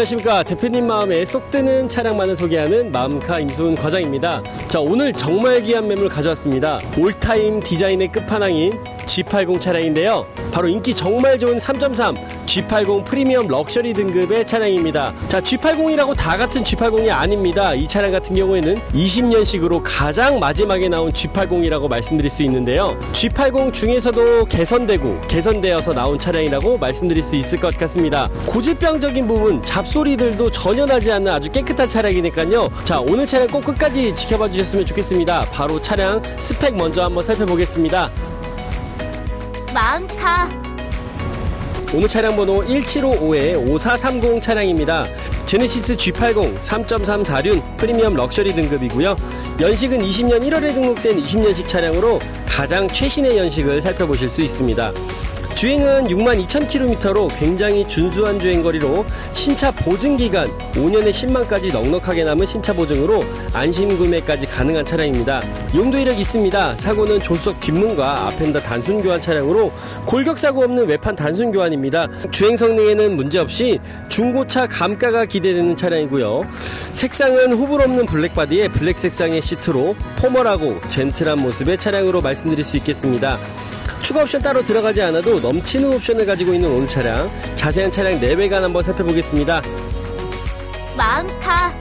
안녕하십니까. 대표님 마음에 쏙 드는 차량만을 소개하는 마음카 임수훈 과장입니다. 자 오늘 정말 귀한 매물 가져왔습니다. 올타임 디자인의 끝판왕인 G80 차량인데요. 바로 인기 정말 좋은 3.3 G80 프리미엄 럭셔리 등급의 차량입니다. 자 G80이라고 다 같은 G80이 아닙니다. 이 차량 같은 경우에는 20년식으로 가장 마지막에 나온 G80이라고 말씀드릴 수 있는데요. G80 중에서도 개선되고 개선되어서 나온 차량이라고 말씀드릴 수 있을 것 같습니다. 고질병적인 부분 잡소리들도 전혀 나지 않는 아주 깨끗한 차량이니까요. 자 오늘 차량 꼭 끝까지 지켜봐 주셨으면 좋겠습니다. 바로 차량 스펙 먼저 한번 살펴보겠습니다 마음카 오늘 차량 번호 1755-5430 차량입니다. 제네시스 G80 3.3 4륜 프리미엄 럭셔리 등급이고요. 연식은 20년 1월에 등록된 20년식 차량으로 가장 최신의 연식을 살펴보실 수 있습니다. 주행은 6만 2천 km로 굉장히 준수한 주행거리로 신차 보증기간 5년에 10만까지 넉넉하게 남은 신차 보증으로 안심 구매까지 가능한 차량입니다. 용도 이력 있습니다. 사고는 조수석 뒷문과 앞엔더 단순 교환 차량으로 골격 사고 없는 외판 단순 교환입니다. 주행 성능에는 문제없이 중고차 감가가 기대되는 차량이고요. 색상은 후불 없는 블랙 바디에 블랙 색상의 시트로 포멀하고 젠틀한 모습의 차량으로 말씀드릴 수 있겠습니다. 추가 옵션 따로 들어가지 않아도 넘치는 옵션을 가지고 있는 오늘 차량. 자세한 차량 내외관 한번 살펴보겠습니다. 마음카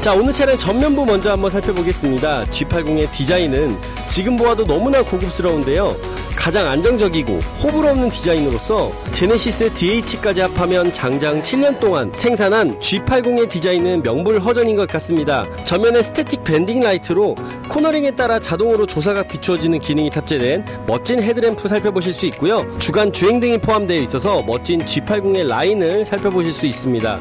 자 오늘 차량 전면부 먼저 한번 살펴보겠습니다. G80의 디자인은 지금 보아도 너무나 고급스러운데요 가장 안정적이고 호불호 없는 디자인으로서 제네시스 DH까지 합하면 장장 7년 동안 생산한 G80의 디자인은 명불허전인 것 같습니다. 전면에 스태틱 밴딩 라이트로 코너링에 따라 자동으로 조사각 비추어지는 기능이 탑재된 멋진 헤드램프 살펴보실 수 있고요. 주간 주행 등이 포함되어 있어서 멋진 G80의 라인을 살펴보실 수 있습니다.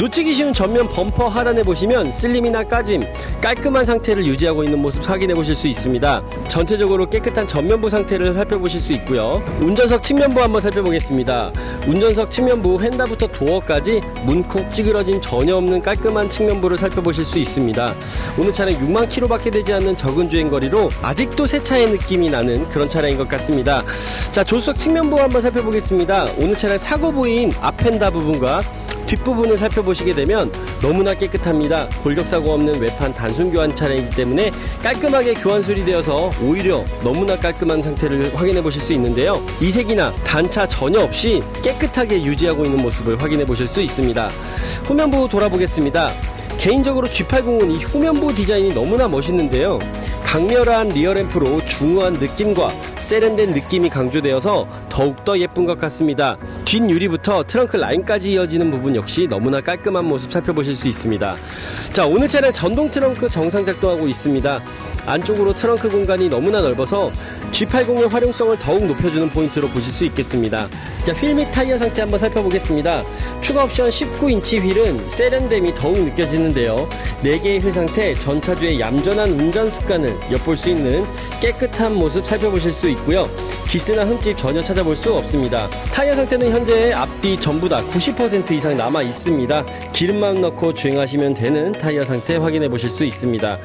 놓치기 쉬운 전면 범퍼 하단에 보시면 슬림이나 까짐, 깔끔한 상태를 유지하고 있는 모습 확인해 보실 수 있습니다. 전체적으로 깨끗한 전면부 상태를 살펴보실 수 있고요. 운전석 측면부 한번 살펴보겠습니다. 운전석 측면부 휀다부터 도어까지 문콕 찌그러짐 전혀 없는 깔끔한 측면부를 살펴보실 수 있습니다. 오늘 차량 6만 킬로밖에 되지 않는 적은 주행거리로 아직도 새 차의 느낌이 나는 그런 차량인 것 같습니다. 자, 조수석 측면부 한번 살펴보겠습니다. 오늘 차량 사고 부위인 앞엔다 부분과 뒷부분을 살펴보시게 되면 너무나 깨끗합니다. 골격사고 없는 외판 단순 교환 차량이기 때문에 깔끔하게 교환 수리되어서 오히려 너무나 깔끔한 상태를 확인해 보실 수 있는데요. 이색이나 단차 전혀 없이 깨끗하게 유지하고 있는 모습을 확인해 보실 수 있습니다. 후면부 돌아보겠습니다. 개인적으로 G80은 이 후면부 디자인이 너무나 멋있는데요. 강렬한 리어램프로 중후한 느낌과 세련된 느낌이 강조되어서 더욱더 예쁜 것 같습니다. 뒷 유리부터 트렁크 라인까지 이어지는 부분 역시 너무나 깔끔한 모습 살펴보실 수 있습니다. 자, 오늘 차량 전동 트렁크 정상 작동하고 있습니다. 안쪽으로 트렁크 공간이 너무나 넓어서 G80의 활용성을 더욱 높여주는 포인트로 보실 수 있겠습니다. 자, 휠 및 타이어 상태 한번 살펴보겠습니다. 추가 옵션 19인치 휠은 세련됨이 더욱 느껴지는데요. 4개의 휠 상태, 전차주의 얌전한 운전 습관을 엿볼 수 있는 깨끗 한 모습 살펴보실 수 있고요. 기스나 흠집 전혀 찾아볼 수 없습니다. 타이어 상태는 현재 앞뒤 전부 다 90% 이상 남아 있습니다. 기름만 넣고 주행하시면 되는 타이어 상태 확인해 보실 수 있습니다.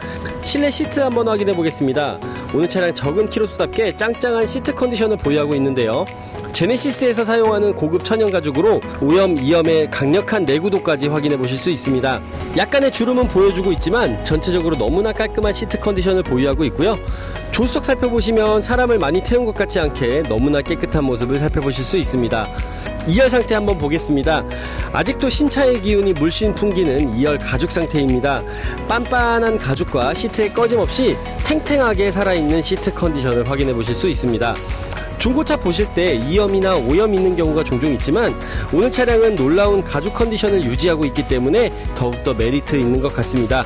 실내 시트 한번 확인해 보겠습니다. 오늘 차량 적은 키로수답게 짱짱한 시트 컨디션을 보유하고 있는데요. 제네시스에서 사용하는 고급 천연 가죽으로 오염, 이염의 강력한 내구도까지 확인해 보실 수 있습니다. 약간의 주름은 보여주고 있지만 전체적으로 너무나 깔끔한 시트 컨디션을 보유하고 있고요. 조수석 살펴보시면 사람을 많이 태운 것 같지 않게 너무나 깨끗한 모습을 살펴보실 수 있습니다. 2열 상태 한번 보겠습니다. 아직도 신차의 기운이 물씬 풍기는 2열 가죽 상태입니다. 빤빤한 가죽과 시트에 꺼짐 없이 탱탱하게 살아있는 시트 컨디션을 확인해 보실 수 있습니다. 중고차 보실 때 이염이나 오염 있는 경우가 종종 있지만 오늘 차량은 놀라운 가죽 컨디션을 유지하고 있기 때문에 더욱더 메리트 있는 것 같습니다.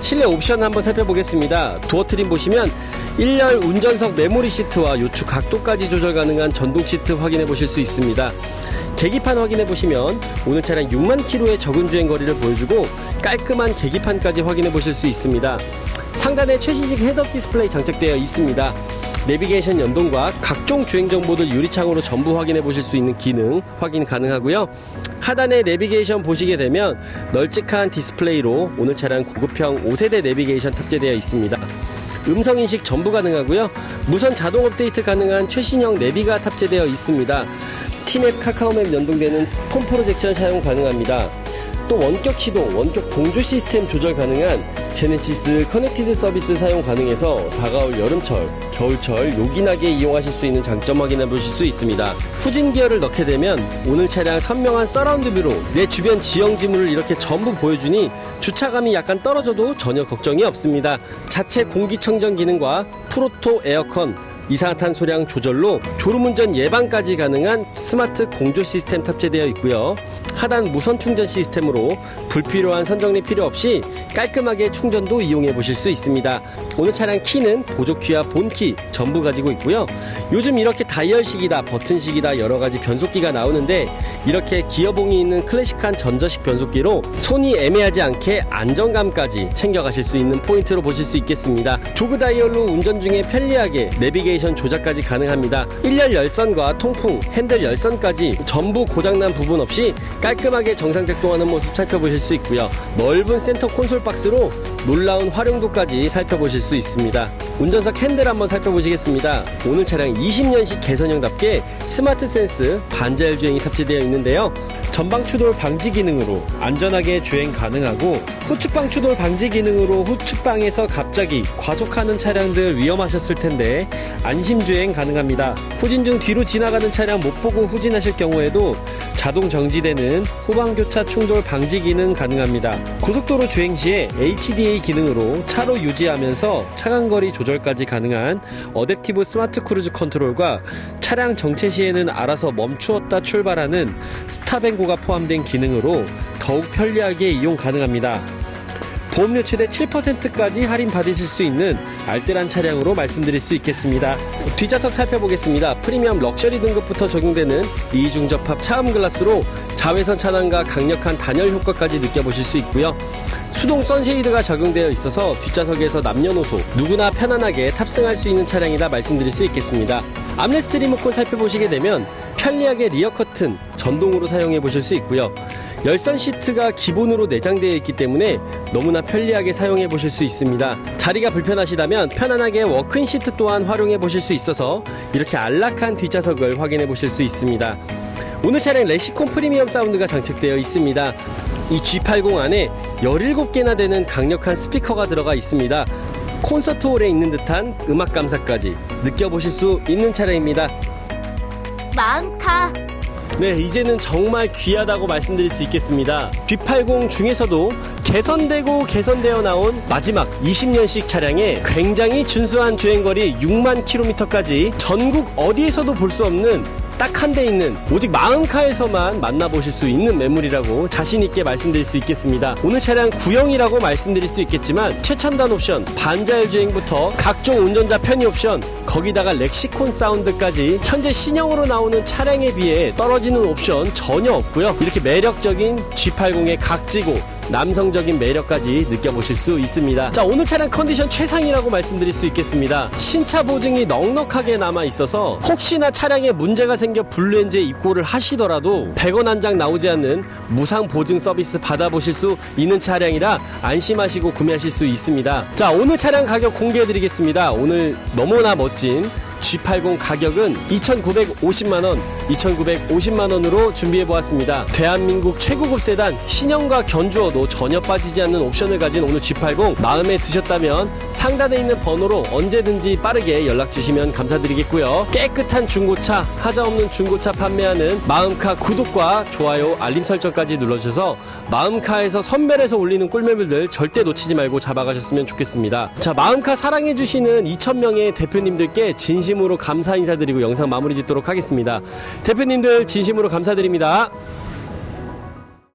실내 옵션 한번 살펴보겠습니다. 도어 트림 보시면 1열 운전석 메모리 시트와 요추 각도까지 조절 가능한 전동 시트 확인해 보실 수 있습니다. 계기판 확인해 보시면 오늘 차량 6만 킬로의 적은 주행 거리를 보여주고 깔끔한 계기판까지 확인해 보실 수 있습니다. 상단에 최신식 헤드업 디스플레이 장착되어 있습니다. 내비게이션 연동과 각종 주행 정보들 유리창으로 전부 확인해 보실 수 있는 기능 확인 가능하고요. 하단에 내비게이션 보시게 되면 널찍한 디스플레이로 오늘 차량 고급형 5세대 내비게이션 탑재되어 있습니다. 음성 인식 전부 가능하고요. 무선 자동 업데이트 가능한 최신형 내비가 탑재되어 있습니다. 시티맵 카카오맵 연동되는 폰 프로젝션 사용 가능합니다. 또 원격 시동, 원격 공조 시스템 조절 가능한 제네시스 커넥티드 서비스 사용 가능해서 다가올 여름철, 겨울철 요긴하게 이용하실 수 있는 장점 확인해 보실 수 있습니다. 후진 기어를 넣게 되면 오늘 차량 선명한 서라운드 뷰로 내 주변 지형 지물을 이렇게 전부 보여주니 주차감이 약간 떨어져도 전혀 걱정이 없습니다. 자체 공기청정 기능과 프로토 에어컨, 이산화탄소량 조절로 졸음운전 예방까지 가능한 스마트 공조 시스템 탑재되어 있고요. 하단 무선 충전 시스템으로 불필요한 선정리 필요 없이 깔끔하게 충전도 이용해 보실 수 있습니다. 오늘 차량 키는 보조키와 본키 전부 가지고 있고요. 요즘 이렇게 다이얼식이다, 버튼식이다 여러 가지 변속기가 나오는데 이렇게 기어봉이 있는 클래식한 전자식 변속기로 손이 애매하지 않게 안정감까지 챙겨가실 수 있는 포인트로 보실 수 있겠습니다. 조그 다이얼로 운전 중에 편리하게 내비게이션 조작까지 가능합니다. 1열 열선과 통풍, 핸들 열선까지 전부 고장난 부분 없이 깔끔하게 정상 작동하는 모습 살펴보실 수 있고요. 넓은 센터 콘솔 박스로 놀라운 활용도까지 살펴보실 수 있습니다. 운전석 핸들 한번 살펴보시겠습니다. 오늘 차량 20년식 개선형답게 스마트 센스 반자율 주행이 탑재되어 있는데요. 전방 추돌 방지 기능으로 안전하게 주행 가능하고 후측방 추돌 방지 기능으로 후측방에서 갑자기 과속하는 차량들 위험하셨을 텐데 안심 주행 가능합니다. 후진 중 뒤로 지나가는 차량 못 보고 후진하실 경우에도 자동 정지되는 후방 교차 충돌 방지 기능 가능합니다. 고속도로 주행 시에 HDA 기능으로 차로 유지하면서 차간거리 조절까지 가능한 어댑티브 스마트 크루즈 컨트롤과 차량 정체 시에는 알아서 멈추었다 출발하는 스탑앤고가 포함된 기능으로 더욱 편리하게 이용 가능합니다. 보험료 최대 7%까지 할인 받으실 수 있는 알뜰한 차량으로 말씀드릴 수 있겠습니다. 뒷좌석 살펴보겠습니다. 프리미엄 럭셔리 등급부터 적용되는 이중 접합 차음 글라스로 자외선 차단과 강력한 단열 효과까지 느껴보실 수 있고요. 수동 선쉐이드가 적용되어 있어서 뒷좌석에서 남녀노소 누구나 편안하게 탑승할 수 있는 차량이라 말씀드릴 수 있겠습니다. 암레스트 리모컨 살펴보시게 되면 편리하게 리어 커튼 전동으로 사용해 보실 수 있고요. 열선 시트가 기본으로 내장되어 있기 때문에 너무나 편리하게 사용해 보실 수 있습니다. 자리가 불편하시다면 편안하게 워크인 시트 또한 활용해 보실 수 있어서 이렇게 안락한 뒷좌석을 확인해 보실 수 있습니다. 오늘 차량 렉시콘 프리미엄 사운드가 장착되어 있습니다. 이 G80 안에 17개나 되는 강력한 스피커가 들어가 있습니다. 콘서트 홀에 있는 듯한 음악 감상까지 느껴보실 수 있는 차량입니다. 마음카 네, 이제는 정말 귀하다고 말씀드릴 수 있겠습니다. G80 중에서도 개선되고 개선되어 나온 마지막 20년식 차량에 굉장히 준수한 주행거리 6만 킬로미터까지 전국 어디에서도 볼 수 없는 딱 한 대 있는 오직 마음카에서만 만나보실 수 있는 매물이라고 자신있게 말씀드릴 수 있겠습니다. 오늘 차량 구형이라고 말씀드릴 수도 있겠지만 최첨단 옵션, 반자율 주행부터 각종 운전자 편의 옵션, 거기다가 렉시콘 사운드까지 현재 신형으로 나오는 차량에 비해 떨어지는 옵션 전혀 없고요. 이렇게 매력적인 G80의 각지고 남성적인 매력까지 느껴보실 수 있습니다. 자, 오늘 차량 컨디션 최상이라고 말씀드릴 수 있겠습니다. 신차 보증이 넉넉하게 남아 있어서 혹시나 차량에 문제가 생겨 블루엔즈에 입고를 하시더라도 100원 한 장 나오지 않는 무상 보증 서비스 받아보실 수 있는 차량이라 안심하시고 구매하실 수 있습니다. 자, 오늘 차량 가격 공개해 드리겠습니다. 오늘 너무나 멋진 G80 가격은 2,950만원, 2,950만원으로 준비해보았습니다. 대한민국 최고급 세단, 신형과 견주어도 전혀 빠지지 않는 옵션을 가진 오늘 G80 마음에 드셨다면 상단에 있는 번호로 언제든지 빠르게 연락주시면 감사드리겠고요. 깨끗한 중고차, 하자 없는 중고차 판매하는 마음카 구독과 좋아요, 알림 설정까지 눌러주셔서 마음카에서 선별해서 올리는 꿀매물들 절대 놓치지 말고 잡아가셨으면 좋겠습니다. 자, 마음카 사랑해주시는 2,000명의 대표님들께 진심으로 감사 인사드리고 영상 마무리 짓도록 하겠습니다. 대표님들 진심으로 감사드립니다.